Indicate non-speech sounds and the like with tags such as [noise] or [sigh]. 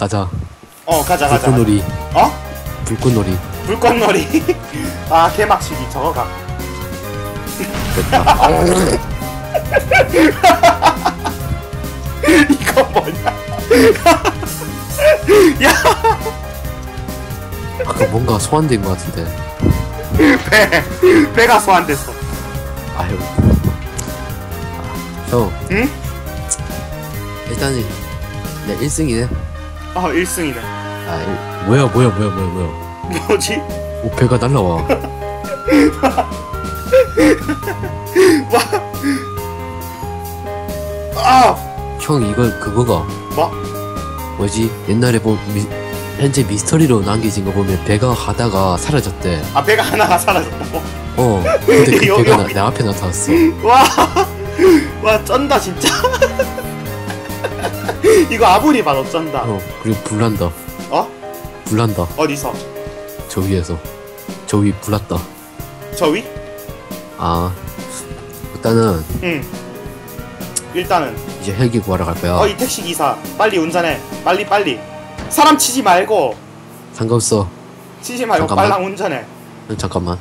가자. 어 가자 가자 불꽃놀이. 어? 불꽃놀이. 불꽃놀이 [laughs] 아 개막치기 저거 가. [laughs] 이거 뭐냐 [laughs] 아까 뭔가 소환된 것 같은데. 배 배가 소환됐어 아유. 형, 응? 일단은 내 1승이네. 어 1승이네 아, 일... 뭐야, 뭐야, 뭐야, 뭐야, 뭐야. 뭐지? 오, 배가 날라와. [laughs] 아 형, 이거 그거가 뭐? 뭐지? 옛날에 뭐 미... 현재 미스터리로 남겨진 거 보면 배가 가다가 사라졌대. 아 배가 하나가 사라졌다고? 어. 근데 그 [laughs] 배가 나. 내 앞에 나타났어. 와, 와 쩐다 진짜. [laughs] 이거 아무리 봐도 쩐다. 어, 그리고 불난다. 어? 불난다. 어디서? 저 위에서. 저 위 불났다. 저 위? 아. 일단은 응. 일단은 이제 헬기 구하러 갈 거야. 어 이 택시 기사 빨리 운전해. 빨리 빨리. 사람 치지 말고 상관없어. 치지 말고 잠깐만. 빨랑 운전해. 형, 잠깐만.